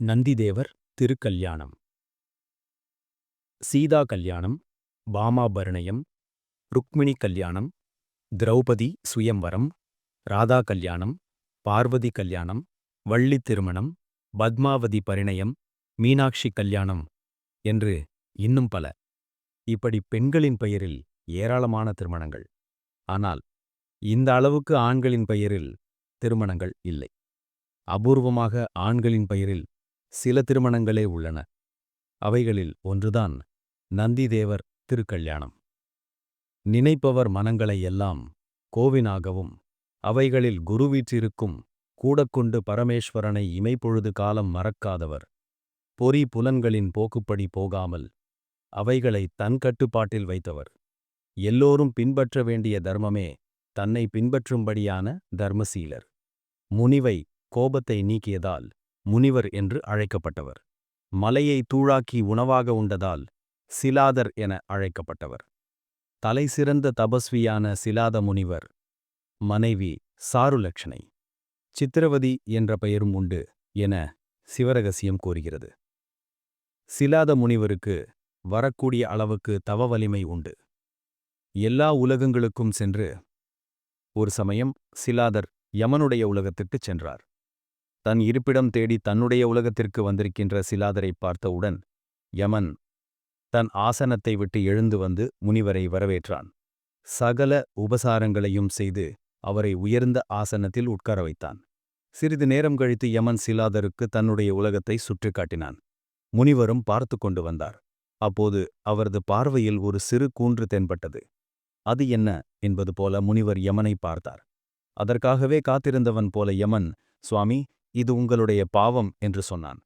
நந்திதேவர் திருக்கல்யாணம். சீதா கல்யாணம் பாமாபர்ணயம் ருக்மிணி கல்யாணம் திரௌபதி சுயம்வரம் ராதா கல்யாணம் பார்வதி கல்யாணம் வள்ளி திருமணம் பத்மாவதி பரிணயம் மீனாட்சி கல்யாணம் என்று இன்னும் பல. இப்படி பெண்களின் பெயரில் ஏராளமான திருமணங்கள். ஆனால் இந்த அளவுக்கு ஆண்களின் பெயரில் திருமணங்கள் இல்லை. அபூர்வமாக ஆண்களின் பெயரில் சில திருமணங்களே உள்ளன. அவைகளில் ஒன்றுதான் நந்திதேவர் திருக்கல்யாணம். நினைப்பவர் மனங்களை எல்லாம் கோவினாகவும் அவைகளில் குருவீற்றிருக்கும் கூடக்கொண்டு பரமேஸ்வரனை இமைப்பொழுது காலம் மறக்காதவர். பொறி புலன்களின் போக்குப்படி போகாமல் அவைகளை தன் கட்டுப்பாட்டில் வைத்தவர். எல்லோரும் பின்பற்ற வேண்டிய தர்மமே தன்னை பின்பற்றும்படியான தர்மசீலர். முனிவை கோபத்தை நீக்கியதால் முனிவர் என்று அழைக்கப்பட்டவர். மலையை தூளாக்கி உணவாக உண்டதால் சிலாதர் என அழைக்கப்பட்டவர். தலைசிறந்த தபஸ்வியான சிலாத முனிவர். மனைவி சாருலட்சணை சித்திரவதி என்ற பெயரும் உண்டு என சிவரகசியம் கூறுகிறது. சிலாத முனிவருக்கு வரக்கூடிய அளவுக்கு தவ வலிமை உண்டு. எல்லா உலகங்களுக்கும் சென்று ஒரு சமயம் சிலாதர் யமனுடைய உலகத்துக்குச் சென்றார். தன் இருப்பிடம் தேடி தன்னுடைய உலகத்திற்கு வந்திருக்கின்ற சிலாதரை பார்த்தவுடன் யமன் தன் ஆசனத்தை விட்டு எழுந்து வந்து முனிவரை வரவேற்றான். சகல உபசாரங்களையும் செய்து அவரை உயர்ந்த ஆசனத்தில் உட்கார வைத்தான். சிறிது நேரம் கழித்து யமன் சிலாதருக்கு தன்னுடைய உலகத்தை சுற்றி காட்டினான். முனிவரும் பார்த்து கொண்டு வந்தார். அப்போது அவரது பார்வையில் ஒரு சிறு கூன்று தென்பட்டது. அது என்ன? என்பது போல முனிவர் யமனை பார்த்தார். அதற்காகவே காத்திருந்தவன் போல யமன் சுவாமி இது உங்களுடைய பாவம் என்று சொன்னான்.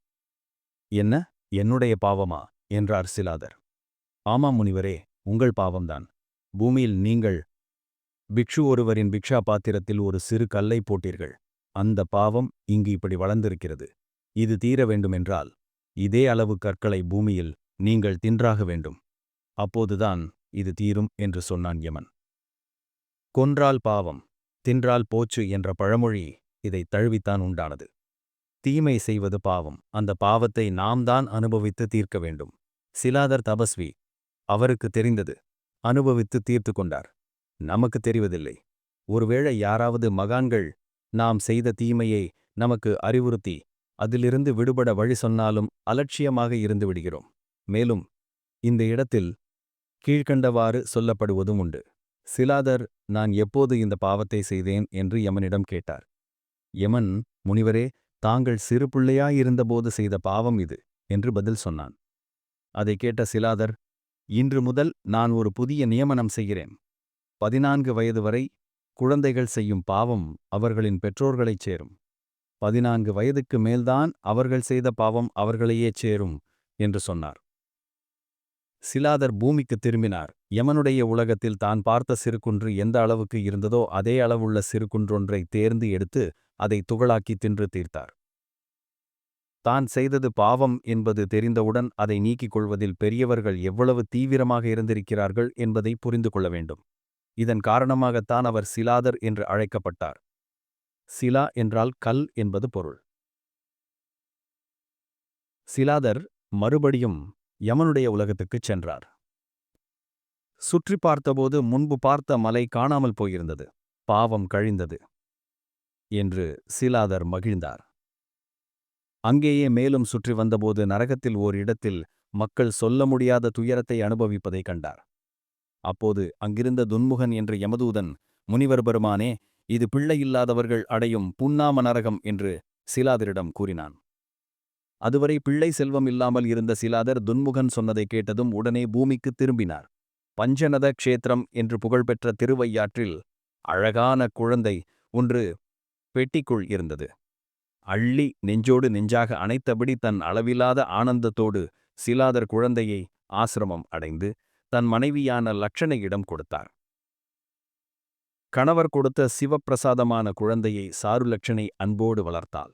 என்ன? என்னுடைய பாவமா? என்றார் சிலாதர். ஆமாம் முனிவரே உங்கள் பாவம்தான். பூமியில் நீங்கள் பிக்ஷு ஒருவரின் பிக்ஷா பாத்திரத்தில் ஒரு சிறு கல்லை போட்டீர்கள். அந்த பாவம் இங்கு இப்படி வளர்ந்திருக்கிறது. இது தீர வேண்டுமென்றால் இதே அளவு கற்களை பூமியில் நீங்கள் தின்றாக வேண்டும். அப்போதுதான் இது தீரும் என்று சொன்னான் யமன். கொன்றால் பாவம் தின்றால் போச்சு என்ற பழமொழி இதை தழுவித்தான் உண்டானது. தீமை செய்வது பாவம். அந்த பாவத்தை நாம் தான் அனுபவித்து தீர்க்க வேண்டும். சிலாதர் தபஸ்வி அவருக்கு தெரிந்தது. அனுபவித்து தீர்த்து கொண்டார். நமக்கு தெரிவதில்லை. ஒருவேளை யாராவது மகான்கள் நாம் செய்த தீமையை நமக்கு அறிவுறுத்தி அதிலிருந்து விடுபட வழி சொன்னாலும் அலட்சியமாக இருந்து விடுகிறோம். மேலும் இந்த இடத்தில் கீழ்கண்டவாறு சொல்லப்படுவதும் உண்டு. சிலாதர் நான் எப்போது இந்த பாவத்தை செய்தேன்? என்று யமனிடம் கேட்டார். யமன் முனிவரே தாங்கள் சிறு பிள்ளையாயிருந்தபோது செய்த பாவம் இது என்று பதில் சொன்னான். அதை கேட்ட சிலாதர் இன்று முதல் நான் ஒரு புதிய நியமனம் செய்கிறேன். பதினான்கு வயது வரை குழந்தைகள் செய்யும் பாவம் அவர்களின் பெற்றோர்களைச் சேரும். பதினான்கு வயதுக்கு மேல்தான் அவர்கள் செய்த பாவம் அவர்களையே சேரும் என்று சொன்னார். சிலாதர் பூமிக்கு திரும்பினார். யமனுடைய உலகத்தில் தான் பார்த்த சிறுகுன்று எந்த அளவுக்கு இருந்ததோ அதே அளவுள்ள சிறுகுன்றொன்றை தேர்ந்து எடுத்து அதை துகளாக்கி தின்று தீர்த்தார். தான் செய்தது பாவம் என்பது தெரிந்தவுடன் அதை நீக்கிக் கொள்வதில் பெரியவர்கள் எவ்வளவு தீவிரமாக இருந்திருக்கிறார்கள் என்பதை புரிந்து கொள்ள வேண்டும். இதன் காரணமாகத்தான் அவர் சிலாதர் என்று அழைக்கப்பட்டார். சிலா என்றால் கல் என்பது பொருள். சிலாதர் மறுபடியும் யமனுடைய உலகத்துக்குச் சென்றார். சுற்றி பார்த்தபோது முன்பு பார்த்த மலை காணாமல் போயிருந்தது. பாவம் கழிந்தது என்று சிலாதர் மகிழ்ந்தார். அங்கேயே மேலும் சுற்றி வந்தபோது நரகத்தில் ஓர் இடத்தில் மக்கள் சொல்ல முடியாத துயரத்தை அனுபவிப்பதைக் கண்டார். அப்போது அங்கிருந்த துன்முகன் என்ற யமதூதன் முனிவர் பெருமானே இது பிள்ளையில்லாதவர்கள் அடையும் புண்ணாம நரகம் என்று சிலாதரிடம் கூறினான். அதுவரை பிள்ளை செல்வம் இல்லாமல் இருந்த சிலாதர் துன்முகன் சொன்னதை கேட்டதும் உடனே பூமிக்கு திரும்பினார். பஞ்சநத க்ஷேத்திரம் என்று புகழ்பெற்ற திருவையாற்றில் அழகான குழந்தை ஒன்று பெட்டிக்குள் இருந்தது. அள்ளி நெஞ்சோடு நெஞ்சாக அணைத்தபடி தன் அளவில்லாத ஆனந்தத்தோடு சிலாதர் குழந்தையை ஆசிரமம் அடைந்து தன் மனைவியான லட்சணையிடம் கொடுத்தார். கணவர் கொடுத்த சிவப்பிரசாதமான குழந்தையை சாருலட்சணை அன்போடு வளர்த்தாள்.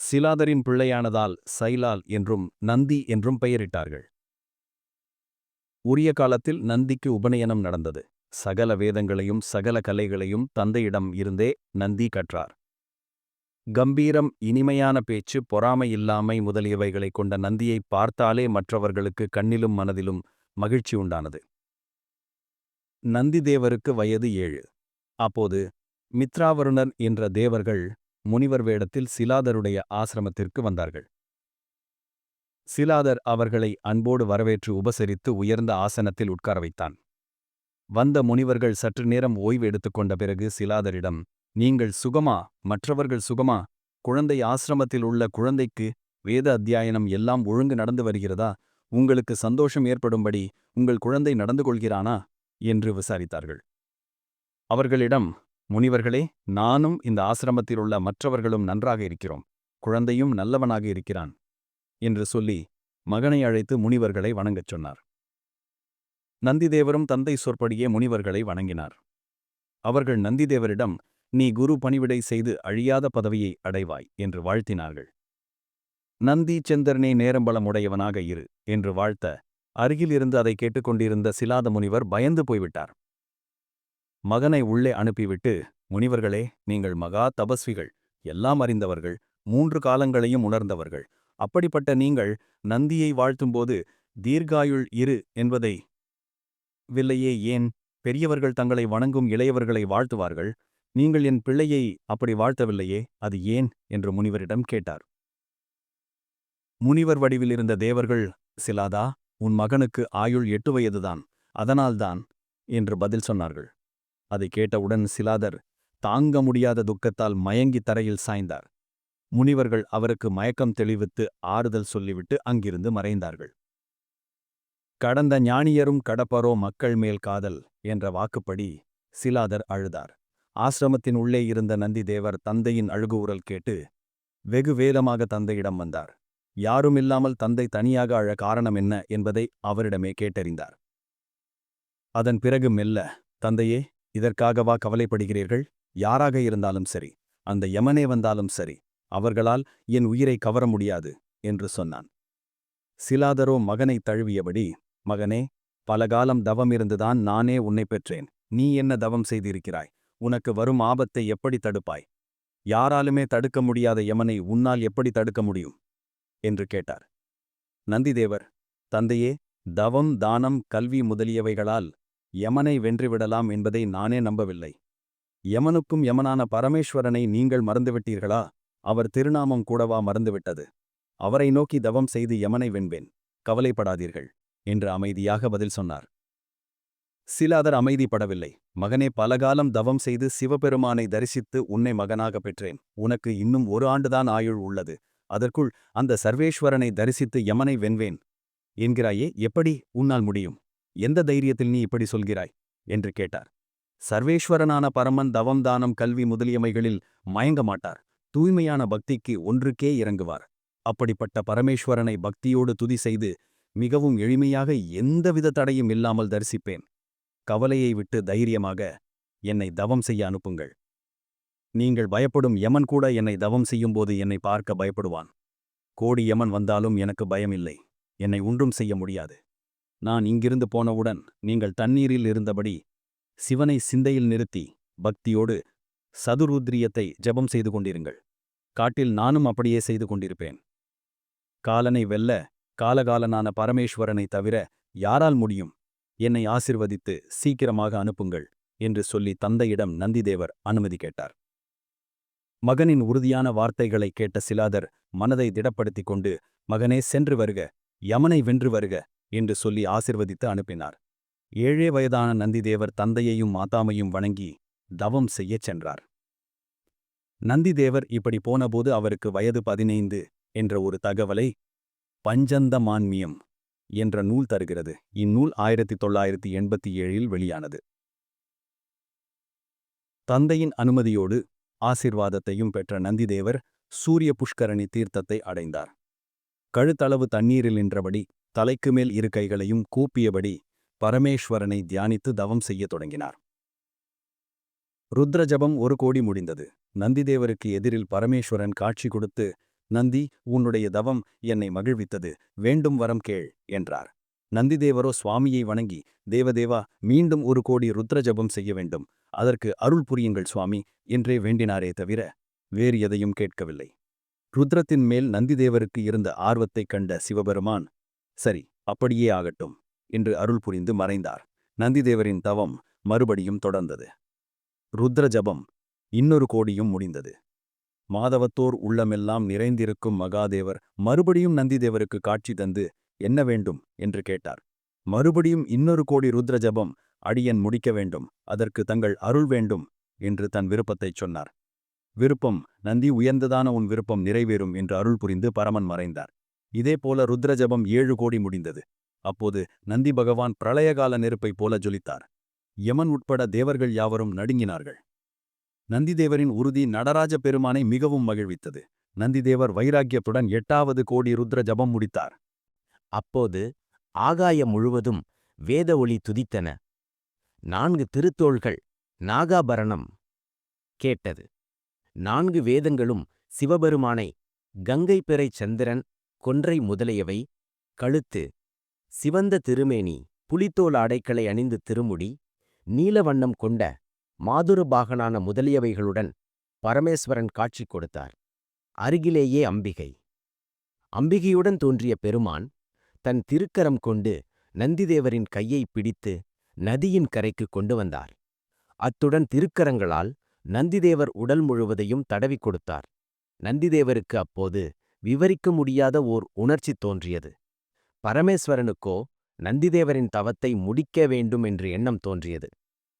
சிலாதரின் பிள்ளையானதால் சைலால் என்றும் நந்தி என்றும் பெயரிட்டார்கள். உரிய காலத்தில் நந்திக்கு உபநயனம் நடந்தது. சகல வேதங்களையும் சகல கலைகளையும் தந்தையிடம் இருந்தே நந்தி கற்றார். கம்பீரம் இனிமையான பேச்சு பொறாமை இல்லாமை முதலியவைகளைக் கொண்ட நந்தியை பார்த்தாலே மற்றவர்களுக்கு கண்ணிலும் மனதிலும் மகிழ்ச்சி உண்டானது. நந்தி தேவருக்கு வயது ஏழு. அப்போது மித்ராவருணர் என்ற தேவர்கள் முனிவர் வேடத்தில் சிலாதருடைய ஆசிரமத்திற்கு வந்தார்கள். சிலாதர் அவர்களை அன்போடு வரவேற்று உபசரித்து உயர்ந்த ஆசனத்தில் உட்கார வைத்தான். வந்த முனிவர்கள் சற்று நேரம் ஓய்வு எடுத்துக்கொண்ட பிறகு சிலாதரிடம் நீங்கள் சுகமா? மற்றவர்கள் சுகமா? குழந்தை ஆசிரமத்தில் உள்ள குழந்தைக்கு வேத அத்தியாயனம் எல்லாம் ஒழுங்கு நடந்து வருகிறதா? உங்களுக்கு சந்தோஷம் ஏற்படும்படி உங்கள் குழந்தை நடந்து கொள்கிறானா? என்று விசாரித்தார்கள். அவர்களிடம் முனிவர்களே நானும் இந்த ஆசிரமத்தில் உள்ள மற்றவர்களும் நன்றாக இருக்கிறோம். குழந்தையும் நல்லவனாக இருக்கிறான் என்று சொல்லி மகனை அழைத்து முனிவர்களை வணங்கச் சொன்னார். நந்திதேவரும் தந்தை சொற்படியே முனிவர்களை வணங்கினார். அவர்கள் நந்திதேவரிடம் நீ குரு பணிவிடை செய்து அழியாத பதவியை அடைவாய் என்று வாழ்த்தினார்கள். நந்தி சந்திரனே நேரம்பலம் உடையவனாக இரு என்று வாழ்த்த அருகிலிருந்து அதை கேட்டுக்கொண்டிருந்த சிலாத முனிவர் பயந்து போய்விட்டார். மகனை உள்ளே அனுப்பிவிட்டு முனிவர்களே நீங்கள் மகா தபஸ்விகள் எல்லாம் அறிந்தவர்கள் மூன்று காலங்களையும் உணர்ந்தவர்கள். அப்படிப்பட்ட நீங்கள் நந்தியை வாழ்த்தும்போது தீர்காயுள் இரு என்பதை வில்லையே ஏன்? பெரியவர்கள் தங்களை வணங்கும் இளையவர்களை வாழ்த்துவார்கள். நீங்கள் என் பிள்ளையை அப்படி வாழ்த்தவில்லையே அது ஏன்? என்று முனிவரிடம் கேட்டார். முனிவர் வடிவில் இருந்த தேவர்கள் சிலாதா உன் மகனுக்கு ஆயுள் எட்டு வயதுதான் அதனால்தான் என்று பதில் சொன்னார்கள். அதை கேட்டவுடன் சிலாதர் தாங்க முடியாத துக்கத்தால் மயங்கி தரையில் சாய்ந்தார். முனிவர்கள் அவருக்கு மயக்கம் தெளிவித்து ஆறுதல் சொல்லிவிட்டு அங்கிருந்து மறைந்தார்கள். கடந்த ஞானியரும் கடப்பரோ மக்கள் மேல் காதல் என்ற வாக்குப்படி சிலாதர் அழுதார். ஆசிரமத்தின் உள்ளே இருந்த நந்திதேவர் தந்தையின் அழுகுவுரல் கேட்டு வெகு வேலமாக தந்தையிடம் வந்தார். யாருமில்லாமல் தந்தை தனியாக அழ காரணம் என்ன? என்பதை அவரிடமே கேட்டறிந்தார். அதன் பிறகு மெல்ல தந்தையே இதற்காகவா கவலைப்படுகிறீர்கள்? யாராக இருந்தாலும் சரி. அந்த யமனே வந்தாலும் சரி. அவர்களால் என் உயிரை கவர முடியாது என்று சொன்னான். சிலாதரோ மகனை தழுவியபடி மகனே பலகாலம் தவம் இருந்துதான் நானே உன்னை பெற்றேன். நீ என்ன தவம் செய்திருக்கிறாய்? உனக்கு வரும் ஆபத்தை எப்படி தடுப்பாய்? யாராலுமே தடுக்க முடியாத யமனை உன்னால் எப்படி தடுக்க முடியும்? என்று கேட்டார். நந்திதேவர் தந்தையே தவம் தானம் கல்வி முதலியவைகளால் யமனை வென்றுவிடலாம் என்பதை நானே நம்பவில்லை. யமனுக்கும் யமனான பரமேஸ்வரனை நீங்கள் மறந்துவிட்டீர்களா? அவர் திருநாமம் கூடவா மறந்துவிட்டது? அவரை நோக்கி தவம் செய்து யமனை வென்பேன் கவலைப்படாதீர்கள் என்று அமைதியாக பதில் சொன்னார். சிலாதர் அமைதிப்படவில்லை. மகனே பலகாலம் தவம் செய்து சிவபெருமானை தரிசித்து உன்னை மகனாக பெற்றேன். உனக்கு இன்னும் ஒரு ஆண்டுதான் ஆயுள் உள்ளது. அதற்குள் அந்த சர்வேஸ்வரனை தரிசித்து யமனை வென்வேன் என்கிறாயே எப்படி உன்னால் முடியும்? எந்த தைரியத்தில் நீ இப்படி சொல்கிறாய்? என்று கேட்டார். சர்வேஸ்வரனான பரமன் தவம் தானம் கல்வி முதலியமைகளில் மயங்க மாட்டார். தூய்மையான பக்திக்கு ஒன்றுக்கே இறங்குவார். அப்படிப்பட்ட பரமேஸ்வரனை பக்தியோடு துதி செய்து மிகவும் எளிமையாக எந்தவித தடையும் இல்லாமல் தரிசிப்பேன். கவலையை விட்டு தைரியமாக என்னை தவம் செய்ய அனுப்புங்கள். நீங்கள் பயப்படும் யமன் கூட என்னை தவம் செய்யும்போது என்னை பார்க்க பயப்படுவான். கோடி யமன் வந்தாலும் எனக்கு பயமில்லை. என்னை ஒன்றும் செய்ய முடியாது. நான் இங்கிருந்து போனவுடன் நீங்கள் தண்ணீரில் இருந்தபடி சிவனை சிந்தையில் நிறுத்தி பக்தியோடு சதுருத்ரியத்தை ஜெபம் செய்து கொண்டிருங்கள். காட்டில் நானும் அப்படியே செய்து கொண்டிருப்பேன். காலனை வெல்ல காலகாலனான பரமேஸ்வரனை தவிர யாரால் முடியும்? என்னை ஆசிர்வதித்து சீக்கிரமாக அனுப்புங்கள் என்று சொல்லி தந்தையிடம் நந்திதேவர் அனுமதி கேட்டார். மகனின் உறுதியான வார்த்தைகளை கேட்ட சிலாதர் மனதை திடப்படுத்திக் கொண்டு மகனே சென்று வருக. யமனை வென்று வருக. என்று சொல்லி ஆசிர்வதித்து அனுப்பினார். ஏழே வயதான நந்திதேவர் தந்தையையும் மாதாமையும் வணங்கி தவம் செய்யச் சென்றார். நந்திதேவர் இப்படி போனபோது அவருக்கு வயது பதினைந்து என்ற ஒரு தகவலை பஞ்சந்தமான்மியம் என்ற நூல் தருகிறது. இந்நூல் ஆயிரத்தி தொள்ளாயிரத்தி எண்பத்தி ஏழில் வெளியானது. தந்தையின் அனுமதியோடு ஆசிர்வாதத்தையும் பெற்ற நந்திதேவர் சூரிய புஷ்கரணி தீர்த்தத்தை அடைந்தார். கழுத்தளவு தண்ணீரில் நின்றபடி தலைக்கு மேல் இரு கைகளையும் கூப்பியபடி பரமேஸ்வரனை தியானித்து தவம் செய்யத் தொடங்கினார். ருத்ரஜபம் ஒரு கோடி முடிந்தது. நந்திதேவருக்கு எதிரில் பரமேஸ்வரன் காட்சி கொடுத்து நந்தி உன்னுடைய தவம் என்னை மகிழ்வித்தது. வேண்டும் வரம் கேள் என்றார். நந்திதேவரோ சுவாமியை வணங்கி தேவதேவா மீண்டும் ஒரு கோடி ருத்ரஜபம் செய்ய வேண்டும். அதற்கு அருள் புரியுங்கள் சுவாமி என்றே வேண்டினாரே தவிர வேறு எதையும் கேட்கவில்லை. ருத்ரத்தின் மேல் நந்திதேவருக்கு இருந்த ஆர்வத்தைக் கண்ட சிவபெருமான் சரி அப்படியே ஆகட்டும் என்று அருள் புரிந்து மறைந்தார். நந்திதேவரின் தவம் மறுபடியும் தொடர்ந்தது. ருத்ர ஜபம் இன்னொரு கோடியும் முடிந்தது. மாதவத்தோர் உள்ளமெல்லாம் நிறைந்திருக்கும் மகாதேவர் மறுபடியும் நந்திதேவருக்கு காட்சி தந்து என்ன வேண்டும் என்று கேட்டார். மறுபடியும் இன்னொரு கோடி ருத்ர ஜபம் அடியன் முடிக்க வேண்டும் அதற்கு தங்கள் அருள் வேண்டும் என்று தன் விருப்பத்தைச் சொன்னார். விருப்பம் நந்தி உயர்ந்ததான உன் விருப்பம் நிறைவேறும் என்று அருள் புரிந்து பரமன் மறைந்தார். இதேபோல ருத்ரஜபம் ஏழு கோடி முடிந்தது. அப்போது நந்தி பகவான் பிரளயகால நெருப்பைப் போல ஜொலித்தார். யமன் உட்பட தேவர்கள் யாவரும் நடுங்கினார்கள். நந்திதேவரின் உறுதி நடராஜ பெருமானை மிகவும் மகிழ்வித்தது. நந்திதேவர் வைராக்கியத்துடன் எட்டாவது கோடி ருத்ர ஜபம் முடித்தார். அப்போது ஆகாயம் முழுவதும் வேத ஒளி துதித்தன. நான்கு திருத்தோள்கள் நாகாபரணம் கேட்டது. நான்கு வேதங்களும் சிவபெருமானை கங்கை பிறை சந்திரன் கொன்றை முதலியவை கழுத்து சிவந்த திருமேனி புலித்தோல் ஆடைகளை அணிந்து திருமுடி நீலவண்ணம் கொண்ட மாதுரபாகனான முதலியவைகளுடன் பரமேஸ்வரன் காட்சி கொடுத்தார். அருகிலேயே அம்பிகை. அம்பிகையுடன் தோன்றிய பெருமான் தன் திருக்கரம் கொண்டு நந்திதேவரின் கையை பிடித்து நதியின் கரைக்கு கொண்டு வந்தார். அத்துடன் திருக்கரங்களால் நந்திதேவர் உடல் முழுவதையும் தடவிக் கொடுத்தார். நந்திதேவருக்கு அப்போது விவரிக்க முடியாத ஓர் உணர்ச்சி தோன்றியது. பரமேஸ்வரனுக்கோ நந்திதேவரின் தவத்தை முடிக்க வேண்டும் என்று எண்ணம் தோன்றியது.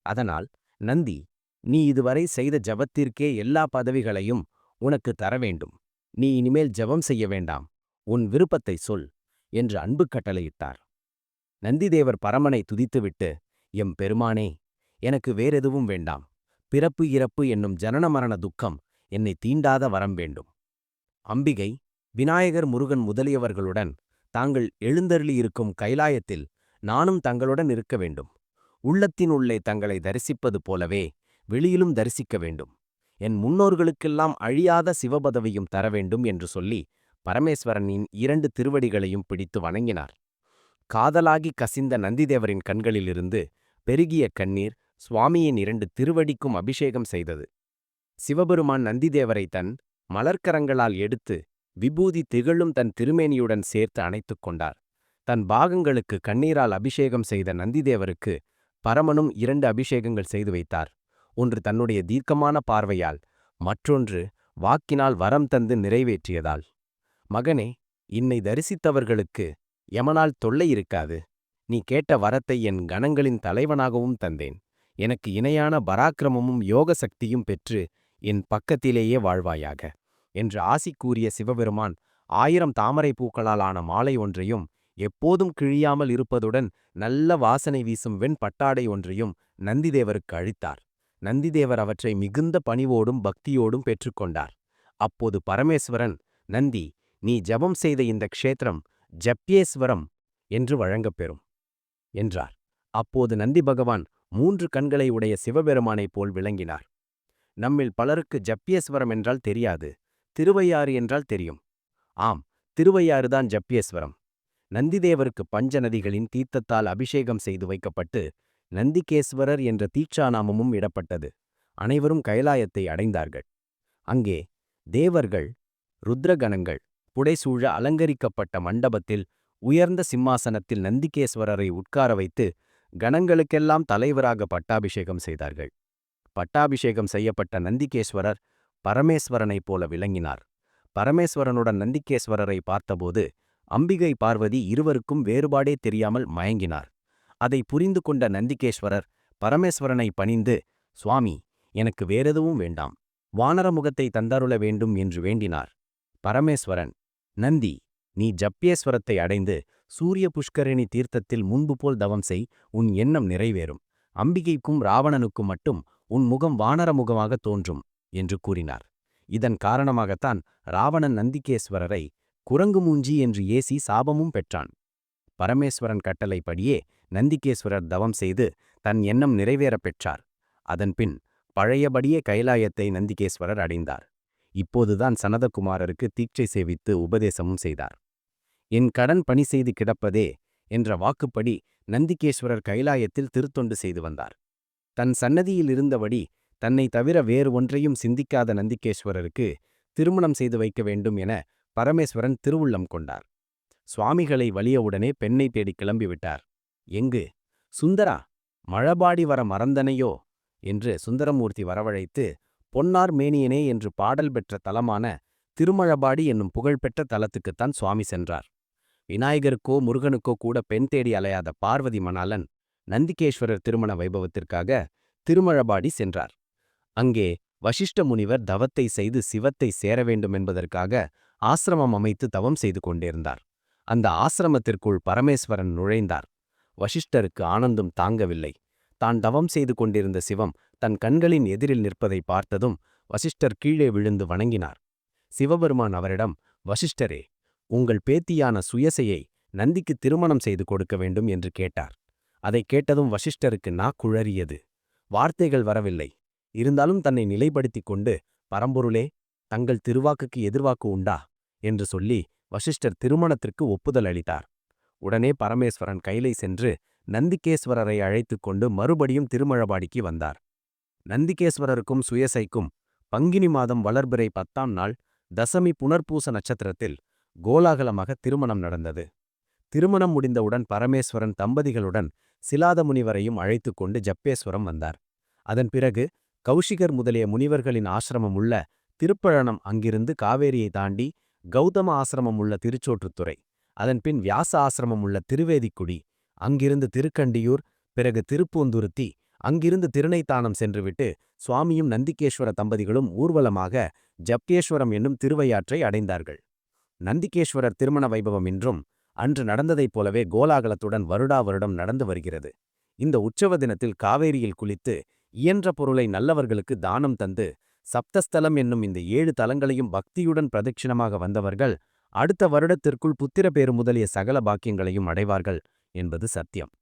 அதனால் நந்தி நீ இதுவரை செய்த ஜபத்திற்கே எல்லா பதவிகளையும் உனக்கு தர வேண்டும். நீ இனிமேல் ஜபம் செய்ய வேண்டாம். உன் விருப்பத்தை சொல் என்று அன்பு கட்டளையிட்டார். நந்திதேவர் பரமனை துதித்துவிட்டு எம் பெருமானே எனக்கு வேறெதுவும் வேண்டாம். பிறப்பு இறப்பு என்னும் ஜனன மரண துக்கம் என்னை தீண்டாத வரம் வேண்டும் அம்பிகை விநாயகர் முருகன் முதலியவர்களுடன் தாங்கள் எழுந்தருளியிருக்கும் கைலாயத்தில் நானும் தங்களுடன் இருக்க வேண்டும். உள்ளத்தின் உள்ளே தங்களை தரிசிப்பது போலவே வெளியிலும் தரிசிக்க வேண்டும். என் முன்னோர்களுக்கெல்லாம் அழியாத சிவபதவியும் தர வேண்டும் என்று சொல்லி பரமேஸ்வரனின் இரண்டு திருவடிகளையும் பிடித்து வணங்கினார். காதலாகி கசிந்த நந்திதேவரின் கண்களிலிருந்து பெருகிய கண்ணீர் சுவாமியின் இரண்டு திருவடிக்கும் அபிஷேகம் செய்தது. சிவபெருமான் நந்திதேவரை தன் மலர்க்கரங்களால் எடுத்து விபூதி திகழும் தன் திருமேனியுடன் சேர்த்து அணைத்துக் கொண்டார். தன் பாகங்களுக்கு கண்ணீரால் அபிஷேகம் செய்த நந்திதேவருக்கு பரமனும் இரண்டு அபிஷேகங்கள் செய்து வைத்தார். ஒன்று தன்னுடைய தீர்க்கமான பார்வையால் மற்றொன்று வாக்கினால் வரம் தந்து நிறைவேற்றியதால். மகனே இன்னை தரிசித்தவர்களுக்கு யமனால் தொல்லை இருக்காது. நீ கேட்ட வரத்தை என் கணங்களின் தலைவனாகவும் தந்தேன். எனக்கு இணையான பராக்கிரமமும் யோக சக்தியும் பெற்று என் பக்கத்திலேயே வாழ்வாயாக. என்று ஆசி கூறிய சிவபெருமான் ஆயிரம் தாமரை பூக்களால் ஆன மாலை ஒன்றையும் எப்போதும் கிழியாமல் இருப்பதுடன் நல்ல வாசனை வீசும் வெண் பட்டாடை ஒன்றையும் நந்திதேவருக்கு அழித்தார் நந்திதேவர் அவற்றை மிகுந்த பணிவோடும் பக்தியோடும் பெற்றுக்கொண்டார் அப்போது பரமேஸ்வரன் நந்தி நீ ஜபம் செய்த இந்த க்ஷேத்திரம் ஜப்யேஸ்வரம் என்று வழங்கப்பெறும் என்றார். அப்போது நந்தி பகவான் மூன்று கண்களை உடைய சிவபெருமானைப் போல் விளங்கினார். நம்மில் பலருக்கு ஜப்பியேஸ்வரம் என்றால் தெரியாது. திருவையாறு என்றால் தெரியும். ஆம் திருவையாறுதான் ஜப்பியஸ்வரம் நந்திதேவருக்கு பஞ்ச நதிகளின் தீர்த்தத்தால் அபிஷேகம் செய்து வைக்கப்பட்டு நந்திகேஸ்வரர் என்ற தீட்சாநாமமும் இடப்பட்டது. அனைவரும் கைலாயத்தை அடைந்தார்கள். அங்கே தேவர்கள் ருத்ரகணங்கள் புடைசூழ அலங்கரிக்கப்பட்ட மண்டபத்தில் உயர்ந்த சிம்மாசனத்தில் நந்திகேஸ்வரரை உட்கார வைத்து கணங்களுக்கெல்லாம் தலைவராக பட்டாபிஷேகம் செய்தார்கள். பட்டாபிஷேகம் செய்யப்பட்ட நந்திகேஸ்வரர் பரமேஸ்வரனைப் போல விளங்கினார். பரமேஸ்வரனுடன் நந்திகேஸ்வரரை பார்த்தபோது அம்பிகை பார்வதி இருவருக்கும் வேறுபாடே தெரியாமல் மயங்கினார். அதை புரிந்து கொண்ட நந்திகேஸ்வரர் பரமேஸ்வரனை பணிந்து சுவாமி எனக்கு வேறெதுவும் வேண்டாம். வானரமுகத்தை தந்தருள வேண்டும் என்று வேண்டினார். பரமேஸ்வரன் நந்தி நீ ஜப்பியேஸ்வரத்தை அடைந்து சூரிய புஷ்கரணி தீர்த்தத்தில் முன்பு போல் தவம் செய் உன் எண்ணம் நிறைவேறும். அம்பிகைக்கும் ராவணனுக்கும் மட்டும் உன் முகம் வானரமுகமாக தோன்றும். என்று கூறினார். இதன் காரணமாகத்தான் ராவணன் நந்திகேஸ்வரரை குரங்கு மூஞ்சி என்று ஏசி சாபமும் பெற்றான். பரமேஸ்வரன் கட்டளைப்படியே நந்திகேஸ்வரர் தவம் செய்து தன் எண்ணம் நிறைவேறப் பெற்றார். அதன்பின் பழையபடியே கைலாயத்தை நந்திகேஸ்வரர் அடைந்தார். இப்போதுதான் சனதகுமாரருக்கு தீட்சை சேவித்து உபதேசமும் செய்தார். என் கடன் பணி செய்து கிடப்பதே என்ற வாக்குப்படி நந்திகேஸ்வரர் கைலாயத்தில் திருத்தொண்டு செய்து வந்தார். தன் சன்னதியில் இருந்தபடி தன்னை தவிர வேறு ஒன்றையும் சிந்திக்காத நந்திகேஸ்வரருக்கு திருமணம் செய்து வைக்க வேண்டும் என பரமேஸ்வரன் திருவுள்ளம் கொண்டார். சுவாமிகளை வலியவுடனே பெண்ணை தேடி கிளம்பிவிட்டார் எங்கு? சுந்தரா மழபாடி வர மறந்தனையோ? என்று சுந்தரமூர்த்தி வரவழைத்து பொன்னார் மேனியனே என்று பாடல் பெற்ற தலமான திருமழபாடி என்னும் புகழ்பெற்ற தலத்துக்குத்தான் சுவாமி சென்றார். விநாயகருக்கோ முருகனுக்கோ கூட பெண் தேடி அலையாத பார்வதி மணாலன் நந்திகேஸ்வரர் திருமண வைபவத்திற்காக திருமழபாடி சென்றார். அங்கே வசிஷ்ட முனிவர் தவத்தை செய்து சிவத்தை சேர வேண்டும் என்பதற்காக ஆசிரமம் அமைத்து தவம் செய்து கொண்டிருந்தார். அந்த ஆசிரமத்திற்குள் பரமேஸ்வரன் நுழைந்தார். வசிஷ்டருக்கு ஆனந்தம் தாங்கவில்லை. தான் தவம் செய்து கொண்டிருந்த சிவம் தன் கண்களின் எதிரில் நிற்பதை பார்த்ததும் வசிஷ்டர் கீழே விழுந்து வணங்கினார். சிவபெருமான் அவரிடம் வசிஷ்டரே உங்கள் பேத்தியான சுயசையை நந்திக்கு திருமணம் செய்து கொடுக்க வேண்டும் என்று கேட்டார். அதைக் கேட்டதும் வசிஷ்டருக்கு நா குழறியது வார்த்தைகள் வரவில்லை. இருந்தாலும் தன்னை நிலைப்படுத்திக் கொண்டு பரம்பொருளே தங்கள் திருவாக்குக்கு எதிர்வாக்கு உண்டா? என்று சொல்லி வசிஷ்டர் திருமணத்திற்கு ஒப்புதல் அளித்தார். உடனே பரமேஸ்வரன் கைலை சென்று நந்திகேஸ்வரரை அழைத்துக் கொண்டு மறுபடியும் திருமழபாடிக்கு வந்தார். நந்திகேஸ்வரருக்கும் சுயசைக்கும் பங்கினி மாதம் வளர்பிறை பத்தாம் நாள் தசமி புனர்பூச நட்சத்திரத்தில் கோலாகலமாக திருமணம் நடந்தது. திருமணம் முடிந்தவுடன் பரமேஸ்வரன் தம்பதிகளுடன் சிலாத முனிவரையும் அழைத்துக் கொண்டு ஜப்பேஸ்வரம் வந்தார். அதன் பிறகு கௌஷிகர் முதலிய முனிவர்களின் ஆசிரமம் உள்ள திருப்பழனம் அங்கிருந்து காவேரியை தாண்டி கௌதம ஆசிரமம் உள்ள திருச்சோற்றுத்துறை அதன்பின் வியாச ஆசிரமம் உள்ள திருவேதிக்குடி அங்கிருந்து திருக்கண்டியூர் பிறகு திருப்பூந்துருத்தி அங்கிருந்து திருநைத்தானம் சென்றுவிட்டு சுவாமியும் நந்திகேஸ்வர தம்பதிகளும் ஊர்வலமாக ஜப்கேஸ்வரம் என்னும் திருவையாற்றை அடைந்தார்கள். நந்திகேஸ்வரர் திருமண வைபவம் இன்றும் அன்று நடந்ததைப் போலவே கோலாகலத்துடன் வருடா வருடம் நடந்து வருகிறது. இந்த உற்சவ தினத்தில் காவேரியில் குளித்து இயன்ற பொருளை நல்லவர்களுக்கு தானம் தந்து சப்தஸ்தலம் என்னும் இந்த ஏழு தலங்களையும் பக்தியுடன் பிரதட்சிணமாக வந்தவர்கள் அடுத்த வருடத்திற்குள் புத்திரப்பேறு முதலிய சகல பாக்கியங்களையும் அடைவார்கள் என்பது சத்தியம்.